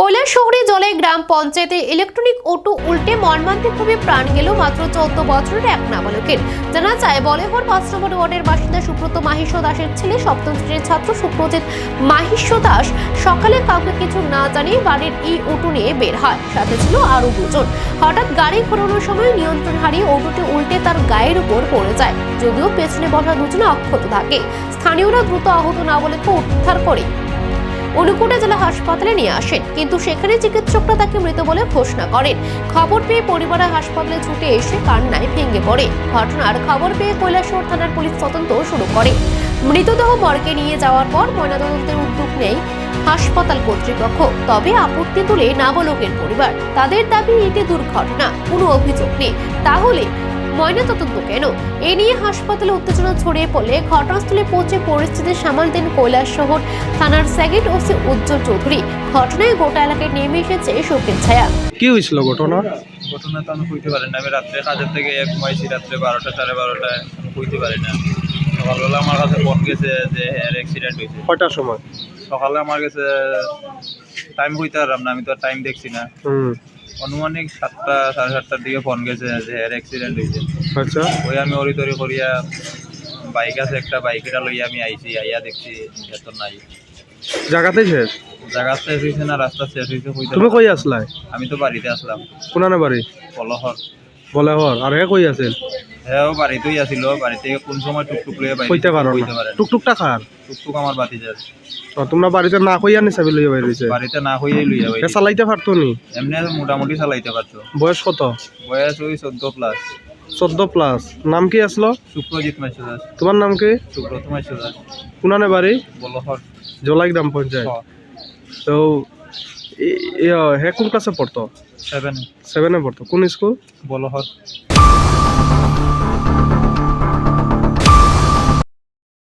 কৈলাস শহরে জলে গ্রাম পঞ্চায়েতে ইলেকট্রনিক অটো উল্টে মর্মান্তিকভাবে প্রাণ গেল মাত্র চোদ্দ বছরের এক নাবালকের। জানা যায়, বলেহর পাঁচ ওয়ার্ডের বাসিন্দা সুব্রত মাহিষ্য দাসের ছেলে সপ্তম শ্রেণির ছাত্র সুপ্রজিৎ মাহিষ্য দাস সকালে কাউকে কিছু না জানিয়ে বাড়ির ই অটো নিয়ে বের হয়। সাথে ছিল আরও দুজন। হঠাৎ গাড়ি ঘোরানোর সময় নিয়ন্ত্রণ হারিয়ে অটোটি উল্টে তার গায়ের উপর পড়ে যায়। যদিও পেছনে বসা দুজনে অক্ষত থাকে। স্থানীয়রা দ্রুত আহত নাবালককে উদ্ধার করে। অনুকূটে জেলা হাসপাতালে নিয়ে আসেন, কিন্তু সেখানে চিকিৎসকরা তাকে মৃত বলে ঘোষণা করেন। খবর পেয়ে পরিবারের হাসপাতালে ছুটে এসে কান্নায় ভেঙে পড়ে। ঘটনার খবর পেয়ে কৈলাসহর থানার পুলিশ তদন্ত শুরু করে। মৃতদেহ মর্গে নিয়ে যাওয়ার পর ময়নাতদন্তের উদ্যোগ নেয় হাসপাতাল কর্তৃপক্ষ। তবে আপত্তি তুলে নাবালকের পরিবার। তাদের দাবি, এটি দুর্ঘটনা। কোনো অভিযোগ নেই। তাহলে ময়নাতদন্ত কেন? এ নিয়ে হাসপাতালে উত্তেজনা ছড়িয়ে পড়লে ঘটনাস্থলে পৌঁছে পরিস্থিতি সামাল দেন কৈলাস শহর থানার সেকেন্ড ওসি উজ্জ্বল চৌধুরী। ঘটনায় গোটা এলাকায় নেমে এসেছে শোকের ছায়া। কি হয়েছিল ঘটনা? ঘটনা তো আমি কইতে পারি না। আমি রাত্রে কাজের থেকে এক ঘুমাইছি রাত্রে বারোটা সাড়ে বারোটায়। আমি কইতে পারি না। সকালবেলা আমার কাছে ফোন গেছে যে এর অ্যাক্সিডেন্ট হয়েছে। কয়টার সময়? সকালে আমার কাছে টাইম কইতে পারলাম না। আমি তো টাইম দেখছি না। হুম। অনুমানিক সাতটা সাড়ে সাতটার দিকে ফোন গেছে যে হেয়ার অ্যাক্সিডেন্ট হয়েছে। আচ্ছা। ওই আমি ওরি তরি করিয়া বাইক আছে একটা বাইকটা লইয়া আমি আইছি আইয়া দেখছি এত নাই। জায়গাতে শেষ? জায়গা শেষ হয়েছে না রাস্তা শেষ হয়েছে তুমি কই। আসলাই? আমি তো বাড়িতে আসলাম। কোনানে বাড়ি? পলহর। বলে হর আর হে কই আছিল হ্যাঁ বাড়িতেই আসিল বাড়ি কোন সময় টুকটুক লইয়া বাইরে কইতে পারো না। টুকটুকটা খার টুকটুক আমার বাতিজার ও, তোমরা বাড়িতে না কইয়া নি চাবি লইয়া বাইরেছে বাড়িতে না লইয়া ভাই চালাইতে পারতো নি? এমনি মোটামুটি চালাইতে পারতো। বয়স কত? বয়স ওই চোদ্দ প্লাস চোদ্দ প্লাস নাম কি আসলো? সুপ্রজিৎ মাইসুদাস। তোমার নাম কি? সুব্রত মাইসুদাস। কোনানে বাড়ি? বলহর। জলাই গ্রাম পঞ্চায়েত। তো হ্যাঁ কোন ক্লাসে পড়তো সেভেনে সেভেনে পড়তো কোন স্কুল বলো হর